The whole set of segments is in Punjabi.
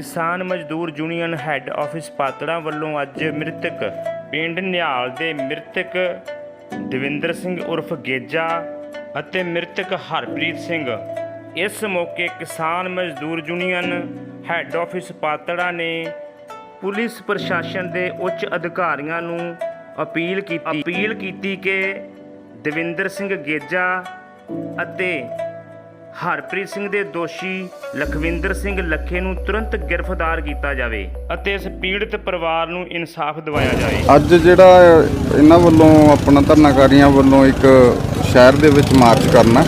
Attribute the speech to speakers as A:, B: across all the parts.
A: ਕਿਸਾਨ ਮਜ਼ਦੂਰ ਯੂਨੀਅਨ ਹੈੱਡ ਆਫਿਸ ਪਾਤੜਾ ਵੱਲੋਂ ਅੱਜ ਮ੍ਰਿਤਕ ਪਿੰਡ ਨਿਹਾਲ ਦੇ ਮ੍ਰਿਤਕ ਦਵਿੰਦਰ ਸਿੰਘ ਉਰਫ ਗੇਜਾ ਅਤੇ ਮ੍ਰਿਤਕ ਹਰਪ੍ਰੀਤ ਸਿੰਘ। ਇਸ ਮੌਕੇ ਕਿਸਾਨ ਮਜ਼ਦੂਰ ਯੂਨੀਅਨ ਹੈੱਡ ਆਫਿਸ ਪਾਤੜਾ ਨੇ ਪੁਲਿਸ ਪ੍ਰਸ਼ਾਸਨ ਦੇ ਉੱਚ ਅਧਿਕਾਰੀਆਂ ਨੂੰ ਅਪੀਲ ਕੀਤੀ ਅਪੀਲ ਕੀਤੀ ਕਿ ਦਵਿੰਦਰ ਸਿੰਘ ਗੇਜਾ ਅਤੇ ਹਰਪ੍ਰੀਤ ਸਿੰਘ ਦੇ ਦੋਸ਼ੀ ਲਖਵਿੰਦਰ ਸਿੰਘ ਲੱਖੇ ਨੂੰ ਤੁਰੰਤ ਗ੍ਰਿਫਤਾਰ ਕੀਤਾ ਜਾਵੇ ਅਤੇ ਇਸ ਪੀੜਤ ਪਰਿਵਾਰ ਨੂੰ ਇਨਸਾਫ ਦਿਵਾਇਆ ਜਾਵੇ
B: ਅੱਜ ਜਿਹੜਾ ਇਹਨਾਂ ਵੱਲੋਂ ਆਪਣਾ ਧਰਨਾਕਾਰੀਆਂ ਵੱਲੋਂ ਇੱਕ ਸ਼ਹਿਰ ਦੇ ਵਿੱਚ ਮਾਰਚ ਕਰਨਾ,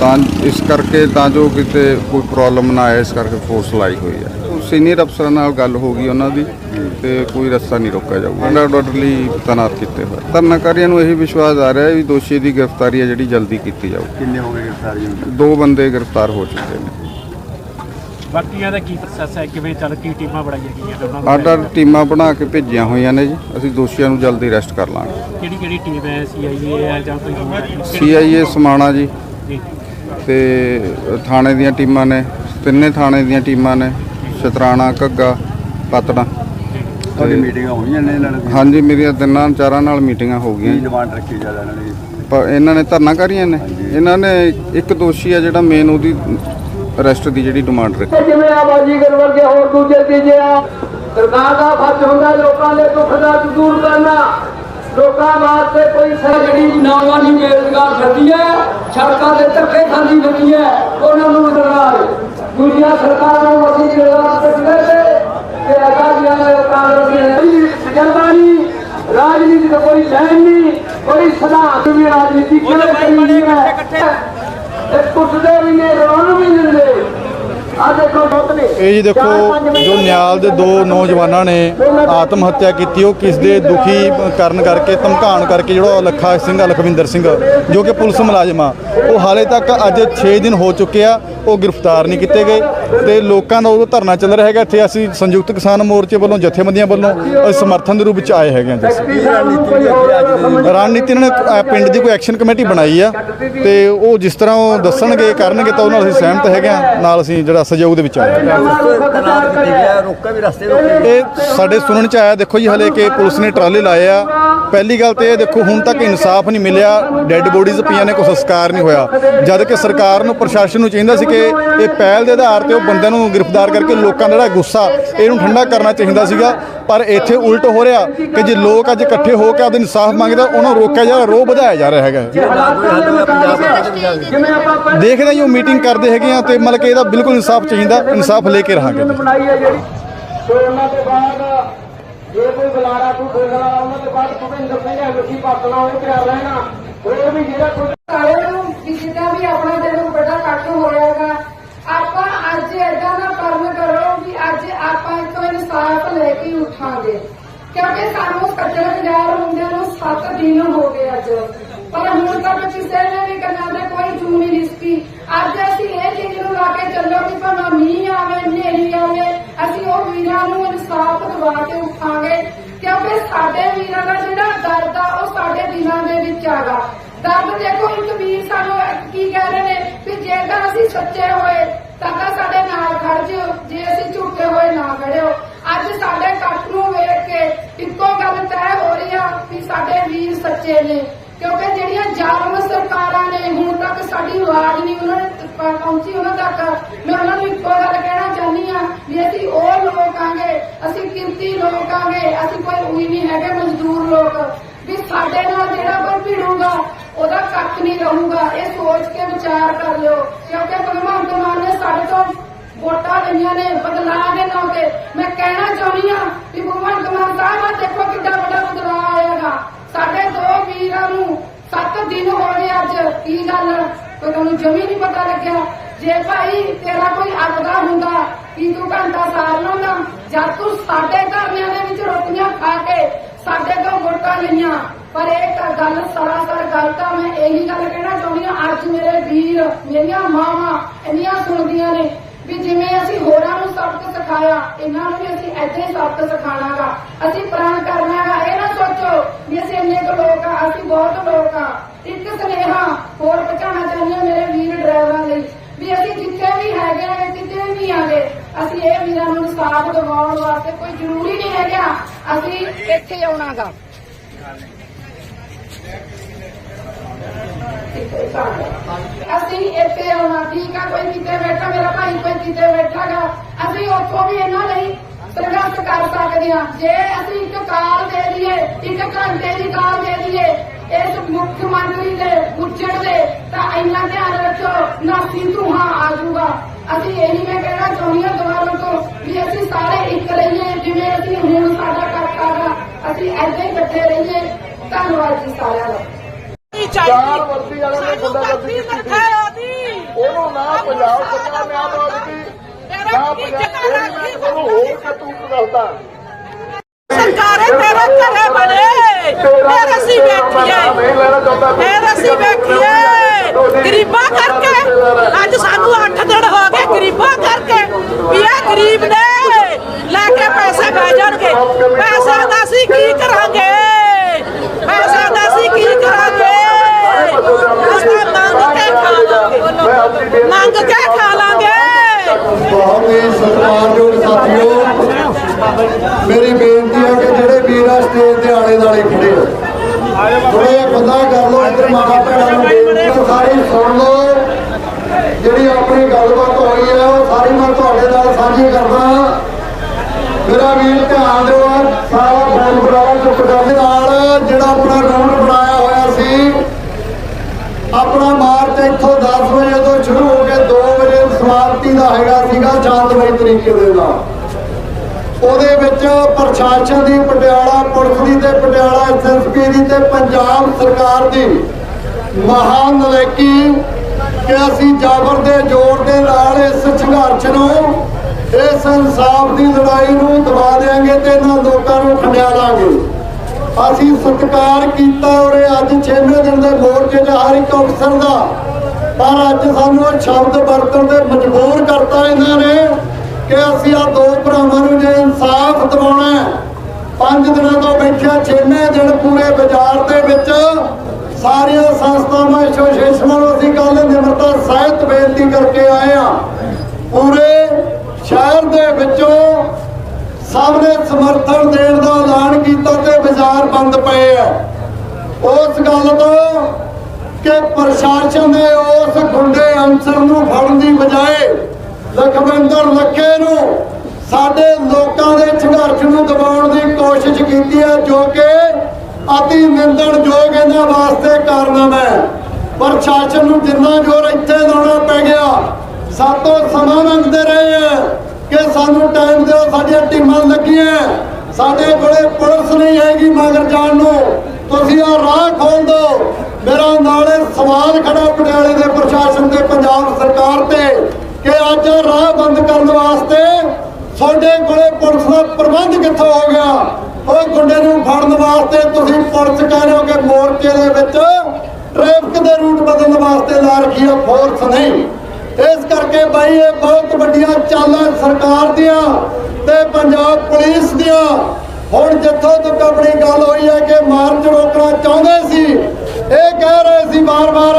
B: ਤਾਂ ਇਸ ਕਰਕੇ ਤਾਂ ਜੋ ਕਿਤੇ ਕੋਈ ਪ੍ਰੋਬਲਮ ਨਾ ਆਏ, ਇਸ ਕਰਕੇ ਫੋਰਸ ਲਾਈ ਹੋਈ ਹੈ। ਸੀਨੀਅਰ ਅਫਸਰਾਂ ਨਾਲ ਗੱਲ ਹੋ ਗਈ ਉਹਨਾਂ ਦੀ ਤੇ ਕੋਈ ਰਸਤਾ ਨਹੀਂ ਰੋਕਿਆ ਜਾਊਗਾ। ਅੰਡਰ ਆਰਡਰਲੀ ਤੈਨਾਤ ਕੀਤੇ ਹੋਏ। ਧਰਨਾਕਾਰੀਆਂ ਨੂੰ ਇਹੀ ਵਿਸ਼ਵਾਸ ਆ ਰਿਹਾ ਹੈ ਵੀ ਦੋਸ਼ੀ ਦੀ ਗ੍ਰਿਫਤਾਰੀ ਹੈ ਜਿਹੜੀ ਜਲਦੀ ਕੀਤੀ ਜਾਊਗੀ।
C: ਕਿੰਨੇ ਹੋ ਗਏ ਗ੍ਰਿਫਤਾਰੀਆਂ
B: ਦੋ ਬੰਦੇ ਗ੍ਰਿਫਤਾਰ ਹੋ ਚੁੱਕੇ ਨੇ।
D: ਬਾਕੀਆਂ ਦਾ ਕੀ ਪ੍ਰੋਸੈਸ ਹੈ? ਕਿਵੇਂ ਚੱਲ ਕੀ ਟੀਮਾਂ ਬਣਾਈਆਂ ਗਈਆਂ?
B: ਅੱਡ ਟੀਮਾਂ ਬਣਾ ਕੇ ਭੇਜੀਆਂ ਹੋਈਆਂ ਨੇ ਜੀ। ਅਸੀਂ ਦੋਸ਼ੀਆਂ ਨੂੰ ਜਲਦੀ ਅਰੈਸਟ ਕਰ ਲਾਂਗੇ।
D: ਕਿਹੜੀ ਕਿਹੜੀ ਟੀਮ ਹੈ? ਸੀਆਈਏ ਹੈ ਜਾਂ ਕੋਈ ਹੋਰ? ਹੈ?
B: ਸੀਆਈਏ ਸਮਾਣਾ ਜੀ।
D: ਜੀ।
B: ਤੇ ਥਾਣੇ ਦੀਆਂ ਟੀਮਾਂ ਨੇ। ਤਿੰਨੇ ਥਾਣੇ ਦੀਆਂ ਟੀਮਾਂ ਨੇ। ਸ਼ਤਰਾਣਾ ਘੱਗਾ ਪਤੜਾ
C: ਤੁਹਾਡੀ ਮੀਟਿੰਗਾਂ ਹੋਈਆਂ ਨੇ ਇਹਨਾਂ ਨਾਲ
B: ਹਾਂਜੀ ਮੇਰੀਆਂ ਤਿੰਨਾਂ ਚਾਰਾਂ ਨਾਲ ਮੀਟਿੰਗਾਂ ਹੋ
C: ਕੀ
B: ਗਈਆਂ
C: ਡਿਮਾਂਡ ਰੱਖੀ ਜ਼ਿਆਦਾ ਇਹਨਾਂ ਨੇ
B: ਪਰ ਇਹਨਾਂ ਨੇ ਧਰਨਾਕਾਰੀਆਂ ਨੇ। ਇਹਨਾਂ ਨੇ ਇੱਕ ਦੋਸ਼ੀ ਆ ਜਿਹੜਾ ਮੇਨ ਉਹਦੀ ਅਰੈਸਟ ਦੀ ਜਿਹੜੀ ਡਿਮਾਂਡ ਰੱਖੀ।
E: ਜਿਵੇਂ ਆਬਾਦੀ ਕਰ ਵਰਗੇ ਹੋਰ ਦੂਜੇ ਤੀਜੇ ਆ। ਸਰਕਾਰ ਦਾ ਫਰਜ਼ ਹੁੰਦਾ ਲੋਕਾਂ ਦੇ ਦੁੱਖ ਦਾ ਦੂਰ ਕਰਨਾ। ਲੋਕਾਂ ਵਾਸਤੇ ਕੋਈ ਸਹੀ ਜਿਹੜੀ ਨੌਜਵਾਨੀ ਬੇਰੁਜ਼ਗਾਰ ਫਿਰਦੀ ਹੈ ਸੜਕਾਂ ਦੇ ਧੱਕੇ ਖਾਂਦੀ ਫਿਰਦੀ ਹੈ ਉਹਨਾਂ ਨੂੰ ਦੂਜੀਆਂ ਸਰਕਾਰਾਂ ਨੂੰ ਅਸੀਂ ਕਾਂਗਰਸੀ ਨਹੀਂ। ਰਾਜਨੀਤੀ ਦਾ ਕੋਈ ਲੈਣ ਨਹੀਂ ਕੋਈ ਸਿਧਾਂਤ ਵੀ ਰਾਜਨੀਤੀ ਵੀ ਨੇ ਰੋਣ
F: ਇਹ ਜੀ ਦੇਖੋ ਜੋ ਨਿਆਲ ਦੇ ਦੋ ਨੌਜਵਾਨਾਂ ਨੇ ਆਤਮ ਹੱਤਿਆ ਕੀਤੀ ਉਹ ਕਿਸ ਦੇ ਦੁਖੀ ਕਰਨ ਕਰਕੇ ਧਮਕਾਉਣ ਕਰਕੇ ਜਿਹੜਾ ਲੱਖਾ ਸਿੰਘ ਆ, ਲਖਵਿੰਦਰ ਸਿੰਘ ਜੋ ਕਿ ਪੁਲਿਸ ਮੁਲਾਜ਼ਮ ਆ ਉਹ ਹਾਲੇ ਤੱਕ ਅੱਜ 6 ਦਿਨ ਹੋ ਚੁੱਕੇ ਆ ਉਹ ਗ੍ਰਿਫਤਾਰ ਨਹੀਂ ਕੀਤੇ ਗਏ ਤੇ ਲੋਕਾਂ ਦਾ ਉਹ ਧਰਨਾ ਚੱਲ ਰਿਹਾ ਹੈਗਾ। ਇੱਥੇ ਅਸੀਂ ਸੰਯੁਕਤ ਕਿਸਾਨ ਮੋਰਚੇ ਵੱਲੋਂ ਜਥੇਬੰਦੀਆਂ ਵੱਲੋਂ ਸਮਰਥਨ ਦੇ ਰੂਪ ਵਿੱਚ ਆਏ ਹੈਗੇ।
C: ਕੀ ਰਣਨੀਤੀ
F: ਨੇ ਪਿੰਡ ਦੀ ਕੋਈ ਐਕਸ਼ਨ ਕਮੇਟੀ ਬਣਾਈ ਆ ਤੇ ਉਹ ਜਿਸ ਤਰ੍ਹਾਂ ਉਹ ਦੱਸਣਗੇ ਕਰਨਗੇ ਤਾਂ ਉਹਨਾਂ ਨਾਲ ਅਸੀਂ ਸਹਿਮਤ ਹੈਗੇ ਆ। ਨਾਲ ਅਸੀਂ ਜਿਹੜਾ ਸਹਿਯੋਗ ਦੇ ਵਿੱਚ
C: ਗਿਆ ਰੋਕਾ ਵੀ ਰਸਤੇ ਰੋਕੇ।
F: ਇਹ ਸਾਡੇ ਸੁਣਨ ਚ ਆਇਆ ਦੇਖੋ ਜੀ ਹਲੇ ਕਿ ਪੁਲਿਸ ਨੇ ਟਰਾਲੇ ਲਾਏ ਆ। ਪਹਿਲੀ ਗੱਲ ਤੇ ਇਹ ਦੇਖੋ ਹੁਣ ਤੱਕ ਇਨਸਾਫ ਨਹੀਂ ਮਿਲਿਆ ਡੈੱਡ ਬੋਡੀਜ਼ ਪਈਆਂ ਨੇ ਕੋਈ ਸੰਸਕਾਰ ਨਹੀਂ ਹੋਇਆ। ਜਦ ਕਿ ਸਰਕਾਰ ਨੂੰ ਪ੍ਰਸ਼ਾਸਨ ਨੂੰ ਚਾਹੀਦਾ ਸੀ ਕਿ ਇਹ ਪਹਿਲ ਦੇ ਆਧਾਰ ਤੇ ਉਹ ਬੰਦਿਆਂ ਨੂੰ ਗ੍ਰਿਫਤਾਰ ਕਰਕੇ ਲੋਕਾਂ ਦਾ ਜਿਹੜਾ ਗੁੱਸਾ ਇਹਨੂੰ ਠੰਡਾ ਕਰਨਾ ਚਾਹੀਦਾ ਸੀਗਾ। ਪਰ ਇੱਥੇ ਉਲਟ ਹੋ ਰਿਹਾ ਕਿ ਜੇ ਲੋਕ ਅੱਜ ਇਕੱਠੇ ਹੋ ਕੇ ਆਪਦੇ ਇਨਸਾਫ ਮੰਗਦੇ ਉਹਨਾਂ ਨੂੰ ਰੋਕਿਆ ਜਾ ਰਿਹਾ ਰੋਹ ਵਧਾਇਆ ਜਾ ਰਿਹਾ ਹੈਗਾ
C: ਨਾ
F: ਦੇਖਦੇ ਹਾਂ ਜੀ ਉਹ ਮੀਟਿੰਗ ਕਰਦੇ ਹੈਗੇ ਆ ਤੇ ਮਤਲਬ ਕਿ ਇਹਦਾ ਬਿਲਕੁਲ ਇਨਸਾਫ ਚਾਹੀਦਾ ਇਨਸਾਫ ਲੈ ਕੇ ਰਹਾਂਗੇ। ਜੀ
E: ਬਣਾਈ ਹੈ ਜਿਹੜੀ ਤੇ ਉਹਨਾਂ ਦੇ ਬਾਅਦ ਜੇ ਕੋਈ ਬੁਲਾਰਾ ਕੋਈ ਬੋਲਣਾ ਉਹਨਾਂ ਦੇ ਬਾਅਦ ਭੁਪਿੰਦਰ ਸਿੰਘ ਐਮਸੀ ਪਾਤਣਾ ਉਹ ਤਿਆਰ ਰਹਿਣਾ। ਹੋਰ ਵੀ ਜਿਹੜਾ ਕੋਈ
G: ਨੂੰ ਵੀ ਆਪਣਾ ਜਦੋਂ ਵੱਡਾ ਕੱਟ ਹੋਇਆਗਾ ਆਪਾਂ ਅੱਜ ਏਦਾਂ ਦਾ ਕਰਮ ਕਰੋ ਵੀ ਅੱਜ ਆਪਾਂ ਇਤੋਂ ਇਨਸਾਫ ਲੈ ਕਿਉਂਕਿ ਸਾਨੂੰ ਕੱਟੜ ਬਾਜ਼ਾਰ ਹੁੰਦਿਆਂ ਨੂੰ 7 ਦਿਨ ਹੋ ਗਏ ਅੱਜ। ਪਰ ਹੁਣ ਤੱਕ ਕਿਸੇ ਨੇ ਵੀ ਕੰਨਾਂ ਤੇ ਕੋਈ ਜੂ ਨਹੀਂ ਲਿਸਕੀ ਅੱਜ ਅਸੀਂ ਇਹ ਚੀਜ਼ ਨੂੰ ਲਾ ਕੇ ਚੱਲੋ ਕਿ ਭਾਵੇਂ ਮੀਂਹ ਆਵੇ, ਹਨੇਰੀ ਆਵੇ, ਅਸੀਂ ਉਹ ਵੀਰਾਂ ਨੂੰ ਇਨਸਾਫ ਦਿਵਾ ਕੇ ਉਠਾਂਗੇ। ਕਿਉਂਕਿ ਸਾਡੇ ਵੀਰਾਂ ਦਾ ਜਿਹੜਾ ਦਰਦ ਆ, ਉਹ ਸਾਡੇ ਦਿਲਾਂ ਦੇ ਵਿੱਚ ਆਗਾ ਦਰਦ ਦੇਖੋ, ਇੱਕ ਵੀਰ ਸਾਨੂੰ ਕੀ ਕਹਿ ਰਹੇ ਨੇ ਵੀ ਜੇਕਰ ਅਸੀਂ ਸੱਚੇ ਹੋਏ, ਤਾਂ ਤਾਂ ਸਾਡੇ ਨਾਲ ਖੜ ਜਿਓ। ਜੇ ਅਸੀਂ ਝੂਠੇ ਹੋਏ ਨਾ ਖੜਿਓ ਅੱਜ ਸਾਡੇ ਕੱਟ ਨੂੰ ਵੇਖ ਕੇ ਇੱਕੋ ਗੱਲ ਤੈਅ ਹੋ ਰਹੀ ਆ ਵੀ ਸਾਡੇ ਵੀਰ ਨੇ। ਕਿਉਂਕਿ ਜਿਹੜੀਆਂ ਜ਼ਾਲਮ ਸਰਕਾਰਾਂ ਨੇ ਹੁਣ ਤੱਕ ਸਾਡੀ ਆਵਾਜ਼ ਨਹੀਂ ਉਹਨਾਂ ਨੇ ਪਹੁੰਚੀ ਉਹਨਾਂ ਤੱਕ। ਮੈਂ ਉਹਨਾਂ ਨੂੰ ਇੱਕੋ ਗੱਲ ਕਹਿਣਾ ਚਾਹੁੰਦੀ ਆ ਵੀ ਅਸੀਂ ਉਹ ਲੋਕ ਆਂਗੇ, ਅਸੀਂ ਕਿਰਤੀ ਲੋਕ ਆਂਗੇ, ਅਸੀਂ ਕੋਈ ਉਹੀ ਨਹੀਂ ਹੈਗੇ ਮਜ਼ਦੂਰ ਲੋਕ। ਵੀ ਸਾਡੇ ਨਾਲ ਜਿਹੜਾ ਕੋਈ ਭਿੜੂਗਾ, ਉਹਦਾ ਕੱਖ ਨਹੀਂ ਰਹੂਗਾ। ਇਹ ਸੋਚ ਕੇ ਵਿਚਾਰ ਕਰ ਲਿਓ। ਕਿਉਂਕਿ ਭਗਵੰਤ ਮਾਨ ਨੇ ਸਾਡੇ ਤੋਂ ਵੋਟਾਂ ਲਈਆਂ ਨੇ ਬਦਲਾਅ ਦੇ ਨਾਂ ਤੇ। ਮੈਂ ਕਹਿਣਾ ਚਾਹੁੰਦੀ ਆ ਵੀ ਭਗਵੰਤ ਮਾਨ ਸਾਹਿਬ ਆ, ਦੇਖੋ ਕਿੱਡਾ ਵੱਡਾ ਬਦਲਾਅ ਆਏਗਾ ਸਾਡੇ ਦੋ ਵੀਰਾਂ ਨੂੰ 7 ਦਿਨ ਹੋ ਗਏ ਅੱਜ, ਕੀ ਗੱਲ? ਕੋਈ ਤੁਹਾਨੂੰ ਜਮੀ ਨਹੀਂ ਪਤਾ ਲੱਗਿਆ। ਜੇ ਭਾਈ ਤੇਰਾ ਕੋਈ ਅਗਦਾ ਹੁੰਦਾ, ਕੀ ਤੂੰ ਘੰਟਾ ਸਾਰ ਲਾਉਂਦਾ? ਜਦ ਤੂੰ ਸਾਡੇ ਘਰਨਿਆਂ ਦੇ ਵਿੱਚ ਰੋਟੀਆਂ ਖਾ ਕੇ ਸਾਡੇ ਤੋਂ ਵੋਟਾਂ ਲਈਆਂ? ਪਰ ਇਹ ਤਾਂ ਗੱਲ, ਸਰਾਸਰ ਗਲਤ ਆ ਮੈਂ ਇਹੀ ਗੱਲ ਕਹਿਣਾ ਚਾਹੁੰਦੀ ਹਾਂ, ਅੱਜ ਮੇਰੇ ਵੀਰ, ਮੇਰੀਆਂ ਮਾਵਾਂ ਇੰਨੀਆਂ ਸੁਣਦੀਆਂ ਨੇ ਵੀ ਜਿਵੇਂ ਅਸੀਂ ਹੋਰਾਂ ਨੂੰ ਸਬਕ ਸਿਖਾਇਆ, ਇਹਨਾਂ ਨੂੰ ਵੀ ਅਸੀਂ ਏਦਾਂ ਹੀ ਸਬਕ ਸਿਖਾਣਾਗਾ ਅਸੀਂ ਪ੍ਰਣ ਕਰਨਾਗਾ, ਇਹ ਸੋਚੋ ਵੀ ਅਸੀਂ ਇੰਨੇ ਕੁ ਲੋਕ ਆ, ਅਸੀਂ ਬਹੁਤ ਲੋਕ ਆ। ਇੱਕ ਸੁਨੇਹਾ ਹੋਰ ਪਹੁੰਚਾਉਣਾ ਚਾਹੁੰਦੀ ਹਾਂ ਮੇਰੇ ਵੀਰ ਡਰਾਈਵਰਾਂ ਲਈ ਵੀ ਅਸੀਂ ਜਿੱਥੇ ਵੀ ਹੈਗੇ ਆ ਕਿਤੇ ਵੀ ਆਗੇ, ਅਸੀਂ ਇਹ ਵੀਰਾਂ ਨੂੰ ਇਨਸਾਫ ਦਿਵਾਉਣ ਵਾਸਤੇ ਕੋਈ ਜ਼ਰੂਰੀ ਨਹੀਂ ਹੈਗਾ, ਅਸੀਂ ਇੱਥੇ ਆਉਣਾਗਾ। ਅਸੀਂ ਇੱਥੇ ਆਉਣਾ, ਠੀਕ ਆ, ਕੋਈ ਕਿਤੇ ਬੈਠਾ, ਮੇਰਾ ਭਾਈ ਕੋਈ ਕਿਤੇ ਬੈਠਾਗਾ। ਅਸੀਂ ਉੱਥੋਂ ਵੀ ਇਹਨਾਂ ਲਈ ਸੰਘਰਸ਼ ਕਰ ਸਕਦੇ ਹਾਂ। ਜੇ ਅਸੀਂ ਕਾਲ ਦੇ ਦਈਏ ਇੱਕ ਘੰਟੇ ਦੀ ਕਾਲ ਦੇ ਦਈਏ ਇਸ ਮੁੱਖ ਮੰਤਰੀ ਦੇ ਗੁੱਜਰ ਦੇ ਤਾਂ ਇੰਨਾ ਧਿਆਨ ਰੱਖੋ ਨਾਸੀ ਧੂਹਾ ਆ ਜਾਊਗਾ। ਅਸੀਂ ਇਹੀ ਮੈਂ ਕਹਿਣਾ ਚਾਹੁੰਦੀ ਹਾਂ ਦੁਬਾਰਾ ਤੋਂ ਵੀ ਅਸੀਂ ਸਾਰੇ ਇੱਕ ਰਹੀਏ ਜਿਵੇਂ ਅਸੀਂ ਹੁਣ ਸਾਡਾ ਇਕੱਠ ਆਗਾ ਅਸੀਂ ਐਦਾਂ ਹੀ ਇਕੱਠੇ ਰਹੀਏ। ਧੰਨਵਾਦ ਜੀ ਸਾਰਿਆਂ ਦਾ।
H: ਚਾਰ ਵਰਦੀ ਵਾਲੇ ਨੇ ਗੁੰਡਾਗਰਦੀ ਕੀਤੀ ਸੀ ਉਹਨੂੰ ਨਾ ਪੰਜਾਬ ਸਰਕਾਰ ਨੇ ਆਪ ਦਿੱਤੀ। ਨਾ ਪੰਜਾਬ ਹੋਰ ਕਤੂਤ ਦੱਸਦਾ
I: ਸਰਕਾਰੇ ਤੇਰੇ ਘਰੇ ਬਣੇ ਫਿਰ ਅਸੀਂ ਵੇਖੀਏ
H: ਨਹੀਂ ਲੈਣਾ ਚਾਹੁੰਦਾ
I: ਫਿਰ ਅਸੀਂ ਵੇਖੀਏ ਗਰੀਬਾਂ ਕਰਕੇ ਅੱਜ ਸਾਨੂੰ 8 ਦਿਨ ਹੋ ਗਏ ਗਰੀਬਾਂ ਕਰਕੇ ਵੀ ਇਹ ਗਰੀਬ ਨੇ ਲੈ ਕੇ ਪੈਸੇ ਬਹਿ ਜਾਣਗੇ ਪੈਸਾ ਦਾ ਅਸੀਂ ਕੀ ਕਰਾਂਗੇ ਪੈਸਾ ਦਾ ਅਸੀਂ ਕੀ ਕਰਾਂਗੇ ਅਸੀਂ ਤਾਂ ਮੰਗ ਕੇ ਖਾ ਲਾਂਗੇ ਮੰਗ ਕੇ ਖਾ ਲਾਂਗੇ
C: ਬਹੁਤ ਹੀ ਸਤਿਕਾਰਯੋਗ ਸਾਥੀਓ ਮੇਰੀ ਬੇਨਤੀ ਹੈ ਕਿ ਜਿਹੜੇ ਵੀਰ ਆ ਸਟੇਜ ਖੜੇ ਆ ਥੋੜੇ ਪਤਾ ਕਰ ਲਓ, ਇੱਧਰ ਮਾਤਾ ਭੈਣਾਂ ਨੂੰ ਬੇਨਤੀ ਸਾਰੀ ਸੁਣ ਲਓ। ਜਿਹੜੀ ਆਪਣੀ ਗੱਲਬਾਤ ਹੋਈ ਹੈ, ਉਹ ਸਾਰੀ ਮੈਂ ਤੁਹਾਡੇ ਨਾਲ ਸਾਂਝੀ ਕਰਦਾ ਮੇਰਾ ਵੀਰ ਧਿਆਨ ਦਿਓ, ਸਾਰਾ ਫੋਨ ਬਰਾਬਰ ਚੁੱਪ ਕਰ ਨਾਲ, ਜਿਹੜਾ ਆਪਣਾ ਗਰਾਊਂਡ ਬਣਾਇਆ ਹੋਇਆ ਸੀ। ਆਪਣਾ ਮਾਰਚ ਇੱਥੋਂ 10 ਵਜੇ ਤੋਂ ਸ਼ੁਰੂ ਹੋ ਕੇ 2 ਵਜੇ ਸਮਾਪਤੀ ਦਾ ਹੈਗਾ ਸੀਗਾ ਸ਼ਾਂਤਮਈ ਤਰੀਕੇ ਦੇ ਨਾਲ। ਉਹਦੇ ਵਿੱਚ ਪ੍ਰਸ਼ਾਸਨ ਦੀ ਪਟਿਆਲਾ ਸਰਕਾਰ ਦੀ ਮਹਾਨ ਨਲੇਕੀ ਕਿ ਅਸੀਂ ਜਾਬਰ ਦੇ ਜ਼ੋਰ ਦੇ ਨਾਲ ਇਸ ਸੰਘਰਸ਼ ਨੂੰ ਇਸ ਇਨਸਾਫ ਦੀ ਲੜਾਈ ਨੂੰ ਦਬਾ ਦੇਾਂਗੇ ਤੇ ਇਹਨਾਂ ਲੋਕਾਂ ਨੂੰ ਖੰਡਿਆ ਅਸੀਂ ਸਤਿਕਾਰ ਕੀਤਾ ਔਰ ਇਹ ਅੱਜ 6ਵੇਂ ਦਿਨ ਦੇ ਮੋਰਚੇ 'ਚ ਹਰ ਇੱਕ ਅਫਸਰ ਦਾ। ਪਰ ਅੱਜ ਸਾਨੂੰ ਇਹ ਸ਼ਬਦ ਵਰਤਣ ਤੇ ਮਜਬੂਰ ਕਰਤਾ ਇਹਨਾਂ ਨੇ ਕਿ ਅਸੀਂ ਆ ਦੋ ਭਰਾਵਾਂ ਨੂੰ ਜੇ ਇਨਸਾਫ ਦਿਵਾਉਣਾ ਹੈ, ਪੰਜ ਦਿਨਾਂ ਤੋਂ ਬੈਠਿਆ 6ਵੇਂ ਦਿਨ ਪੂਰੇ ਬਾਜ਼ਾਰ ਦੇ ਵਿੱਚ। ਸਾਰੀਆਂ ਸੰਸਥਾਵਾਂ ਐਸੋਸੀਏਸ਼ਨਾਂ ਨੂੰ ਅਸੀਂ ਕੱਲ ਨਿਮਰਤਾ ਸਹਿਤ ਬੇਨਤੀ ਕਰਕੇ ਆਏ ਆ ਪੂਰੇ ਸ਼ਹਿਰ ਦੇ ਵਿੱਚੋਂ ਸਭ ਨੇ ਸਮਰਥਨ ਦੇਣ ਦਾ ਐਲਾਨ ਕੀਤਾ ਤੇ ਬਾਜ਼ਾਰ ਬੰਦ ਪਏ ਆ। ਉਸ ਗੱਲ ਤੋਂ ਕਿ ਪ੍ਰਸ਼ਾਸਨ ਨੇ ਉਸ ਗੁੰਡੇ ਅੰਸਰ ਨੂੰ ਫੜਨ ਦੀ ਬਜਾਏ ਲਖਵਿੰਦਰ ਲੱਖੇ ਨੂੰ ਸਾਡੇ ਲੋਕਾਂ ਦੇ ਸੰਘਰਸ਼ ਨੂੰ ਦਬਾਉਣ ਦੀ ਕੋਸ਼ਿਸ਼ ਕੀਤੀ ਹੈ, ਜੋ ਕਿ ਅਤੀ ਨਿੰਦਣਯੋਗ ਇਹਨਾਂ ਵਾਸਤੇ ਕਾਰਨਾਮਾ ਹੈ। ਪ੍ਰਸ਼ਾਸਨ ਨੂੰ ਜਿੰਨਾ ਜ਼ੋਰ ਇੱਥੇ ਲਾਉਣਾ ਪੈ ਗਿਆ, ਸਾਤੋਂ ਸਮਾਂ ਮੰਗਦੇ ਰਹੇ ਹੈ ਕਿ ਸਾਨੂੰ ਟਾਈਮ ਦਿਓ, ਸਾਡੀਆਂ ਟੀਮਾਂ ਲੱਗੀਆਂ ਸਾਡੇ ਕੋਲੇ ਪੁਲਿਸ ਨਹੀਂ ਹੈਗੀ ਮਗਰ ਜਾਣ ਨੂੰ। ਤੁਸੀਂ ਆ ਰਾਹ ਖੋਲ ਦਿਓ। ਮੇਰਾ ਨਾਲੇ ਸਵਾਲ ਖੜਾ ਪਟਿਆਲੇ ਦੇ ਪ੍ਰਸ਼ਾਸਨ ਤੇ ਪੰਜਾਬ ਸਰਕਾਰ ਤੇ ਕਿ ਅੱਜ ਆਹ ਰਾਹ ਬੰਦ ਕਰਨ ਵਾਸਤੇ ਤੁਹਾਡੇ ਕੋਲੇ ਪੁਲਿਸ ਦਾ ਪ੍ਰਬੰਧ ਕਿੱਥੋਂ ਹੋ ਗਿਆ? ਉਹ ਗੁੰਡੇ ਨੂੰ ਫੜਨ ਵਾਸਤੇ ਤੁਸੀਂ ਪੁਲਿਸ ਕਹਿ ਰਹੇ ਹੋ ਕਿ ਮੋਰਚੇ ਦੇ ਵਿੱਚ ਟ੍ਰੈਫਿਕ ਦੇ ਰੂਟ ਬਦਲਣ ਵਾਸਤੇ ਲਾ ਰੱਖੀ ਹੈ ਫੋਰਸ ਨਹੀਂ ਇਸ ਕਰਕੇ ਬਾਈ, ਇਹ ਬਹੁਤ ਵੱਡੀਆਂ ਚਾਲਾਂ ਸਰਕਾਰ ਦੀਆਂ ਤੇ ਪੰਜਾਬ ਪੁਲਿਸ ਦੀਆਂ। ਹੁਣ ਜਿੱਥੋਂ ਤੱਕ ਆਪਣੀ ਗੱਲ ਹੋਈ ਹੈ ਕਿ ਮਾਰਚ ਰੋਕਣਾ ਚਾਹੁੰਦੇ ਸੀ, ਇਹ ਕਹਿ ਰਹੇ ਸੀ ਵਾਰ-ਵਾਰ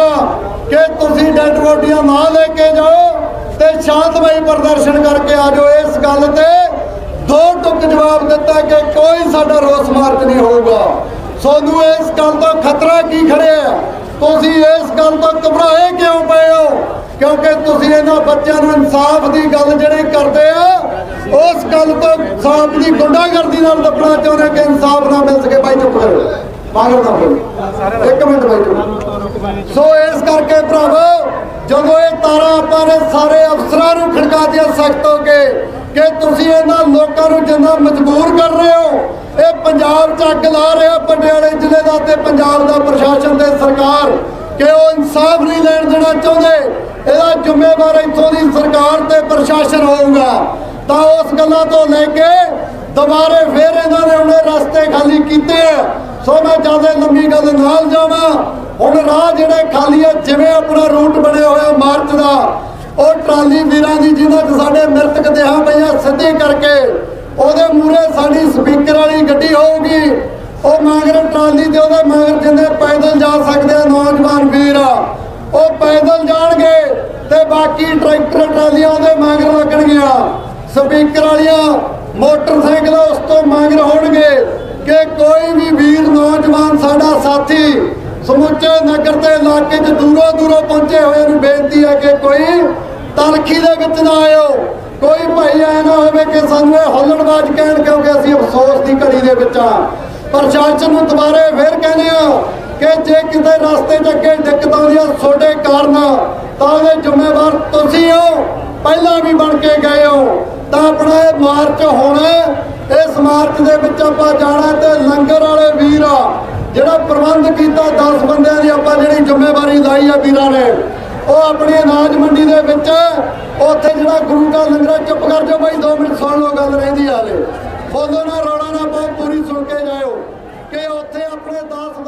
C: ਕਿ ਤੁਸੀਂ ਡੈਡ ਬੋਡੀਆਂ ਨਾ ਲੈ ਕੇ ਜਾਓ। ਤੇ ਸ਼ਾਂਤਮਈ ਪ੍ਰਦਰਸ਼ਨ ਕਰਕੇ ਆ ਜਾਓ ਇਸ ਗੱਲ ਤੇ। ਦੋ ਟੁਕ ਜਵਾਬ ਦਿੱਤਾ ਕਿ ਕੋਈ ਸਾਡਾ ਰੋਸ ਮਾਰਚ ਨਹੀਂ ਹੋਊਗਾ। ਸੋਨੂੰ ਇਸ ਗੱਲ ਤੋਂ ਖਤਰਾ ਕੀ ਖੜਿਆ ਤੁਸੀਂ ਇਸ ਗੱਲ ਤੋਂ ਘਬਰਾਏ ਕਿਉਂ ਪਏ ਹੋ? ਕਿਉਂਕਿ ਤੁਸੀਂ ਇਹਨਾਂ ਬੱਚਿਆਂ ਨੂੰ ਇਨਸਾਫ ਦੀ ਗੱਲ ਜਿਹੜੀ ਕਰਦੇ ਆ, ਉਸ ਗੱਲ ਤੋਂ ਇਨਸਾਫ ਦੀ ਗੁੰਡਾਗਰਦੀ ਨਾਲ ਦੱਬਣਾ ਚਾਹੁੰਦੇ ਕਿ ਇਨਸਾਫ ਨਾ ਮਿਲ ਸਕੇ। ਬਾਈ ਚੁੱਪ ਕਰੋ। ਮਾਗਰ ਨਾ ਬੋਲੋ ਇੱਕ ਮਿੰਟ ਬਾਈ ਚੁੱਪ। ਸੋ ਇਸ ਕਰਕੇ ਭਰਾਵੋ, ਜਦੋਂ ਇਹ ਤਾਰਾ ਆਪਾਂ ਨੇ ਸਾਰੇ ਅਫਸਰਾਂ ਨੂੰ ਖੜਕਾ ਦਿਆ ਸਖਤ ਹੋ ਕੇ ਕਿ ਤੁਸੀਂ ਇਹਨਾਂ ਲੋਕਾਂ ਨੂੰ ਜਿੰਨਾ ਮਜਬੂਰ ਕਰ ਰਹੇ ਹੋ, ਇਹ ਪੰਜਾਬ 'ਚ ਅੱਗ ਲਾ ਰਿਹਾ ਪਟਿਆਲੇ ਜ਼ਿਲ੍ਹੇ ਦਾ ਤੇ ਪੰਜਾਬ ਦਾ ਪ੍ਰਸ਼ਾਸਨ ਤੇ ਸਰਕਾਰ, ਕਿ ਉਹ ਇਨਸਾਫ ਨਹੀਂ ਲੈਣ ਦੇਣਾ ਚਾਹੁੰਦੇ, ਇਹਦਾ ਜ਼ਿੰਮੇਵਾਰ ਇੱਥੋਂ ਦੀ ਸਰਕਾਰ ਤੇ ਪ੍ਰਸ਼ਾਸਨ ਹੋਊਗਾ। ਤਾਂ ਉਸ ਗੱਲਾਂ ਤੋਂ ਲੈ ਕੇ ਦੁਬਾਰੇ ਫੇਰ ਇਹਨਾਂ ਨੇ ਉਹਨੇ ਰਸਤੇ ਖਾਲੀ ਕੀਤੇ ਆ। ਸੋ ਮੈਂ ਜ਼ਿਆਦਾ ਲੰਮੀ ਗੱਲ ਨਾਲ ਜਾਵਾਂ ਹੁਣ ਰਾਹ ਜਿਹੜੇ ਖਾਲੀ ਹੈ ਜਿਵੇਂ ਆਪਣਾ ਰੂਟ ਬਣਿਆ ਹੋਇਆ ਮਾਰਚ ਦਾ, ਉਹ ਟਰਾਲੀ ਵੀਰਾਂ ਦੀ ਜਿਹਨਾਂ 'ਚ ਸਾਡੇ ਮ੍ਰਿਤਕ ਦੇਹਾਂ ਪਈਆਂ ਸਿੱਧੇ ਕਰਕੇ ਉਹਦੇ ਮੂਰੇ ਸਾਡੀ ਸਪੀਕਰ ਵਾਲੀ ਗੱਡੀ ਹੋਊਗੀ। ਉਹ ਮਗਰ ਟਰਾਲੀ ਤੇ ਉਹਦੇ ਮਗਰ ਜਿੰਨੇ ਪੈਦਲ ਜਾ ਸਕਦੇ ਆ ਨੌਜਵਾਨ ਵੀਰ, ਉਹ ਪੈਦਲ ਜਾਣਗੇ ਤੇ ਬਾਕੀ ਟਰੈਕਟਰ ਟਰਾਲੀਆਂ ਉਹਦੇ ਮਗਰ ਲੱਗਣਗੀਆਂ। ਸਪੀਕਰ ਵਾਲੀਆਂ ਮੋਟਰਸਾਈਕਲ ਉਸ ਤੋਂ ਮੰਗ ਹੋਣਗੇ ਕਿ ਕੋਈ ਵੀ ਵੀਰ, ਨੌਜਵਾਨ ਸਾਡਾ ਸਾਥੀ ਸਮੁੱਚੇ ਨਗਰ ਦੇ ਇਲਾਕੇ 'ਚ ਦੂਰੋਂ ਦੂਰੋਂ ਪਹੁੰਚੇ ਹੋਏ ਨੂੰ ਬੇਨਤੀ ਹੈ ਕਿ ਕੋਈ ਤਲਖੀ ਦੇ ਵਿੱਚ ਨਾ ਆਇਓ। ਕੋਈ ਭਾਈ ਐ ਨਾ ਹੋਵੇ ਕਿ ਸਾਨੂੰ ਇਹ ਹੁੱਲੜਬਾਜ਼ ਕਹਿਣ ਕਿਉਂਕਿ ਅਸੀਂ ਅਫਸੋਸ ਦੀ ਘੜੀ ਦੇ ਵਿੱਚ ਆ ਪ੍ਰਸ਼ਾਸਨ ਨੂੰ ਦੁਬਾਰੇ ਫੇਰ ਕਹਿੰਦੇ ਆ ਕਿ ਜੇ ਕਿਤੇ ਰਸਤੇ 'ਚ ਅੱਗੇ ਦਿੱਕਤ ਆਉਂਦੀ ਤੁਹਾਡੇ ਕਾਰਨ, ਤਾਂ ਇਹ ਜ਼ਿੰਮੇਵਾਰ ਤੁਸੀਂ ਹੋ। ਪਹਿਲਾਂ ਵੀ ਬਣ ਕੇ ਗਏ ਹੋ। ਤਾਂ ਆਪਣਾ ਇਹ ਮਾਰਚ ਹੋਣਾ, ਇਸ ਮਾਰਚ ਦੇ ਵਿੱਚ ਆਪਾਂ ਜਾਣਾ ਤੇ ਲੰਗਰ ਵਾਲੇ ਵੀਰ ਆ ਜਿਹੜਾ ਪ੍ਰਬੰਧ ਕੀਤਾ 10 ਬੰਦਿਆਂ ਦੀ ਆਪਾਂ ਜਿਹੜੀ ਜ਼ਿੰਮੇਵਾਰੀ ਲਾਈ ਆ ਵੀਰਾਂ ਨੇ, ਉਹ ਆਪਣੀ ਅਨਾਜ ਮੰਡੀ ਦੇ ਵਿੱਚ, ਉੱਥੇ ਜਿਹੜਾ ਗੁਰੂ ਦਾ ਲੰਗਰ ਚੁੱਪ ਕਰ ਜਾਓ ਬਾਈ 2 ਮਿੰਟ ਸੁਣ ਲਓ ਗੱਲ ਰਹਿੰਦੀ ਹਾਲੇ। ਬੋਲੋ ਨਾ, ਰੌਲਾ ਨਾ ਪਾਓ, ਪੂਰੀ ਸੁਣ ਕੇ ਜਾਇਓ ਕਿ ਉੱਥੇ ਆਪਣੇ 10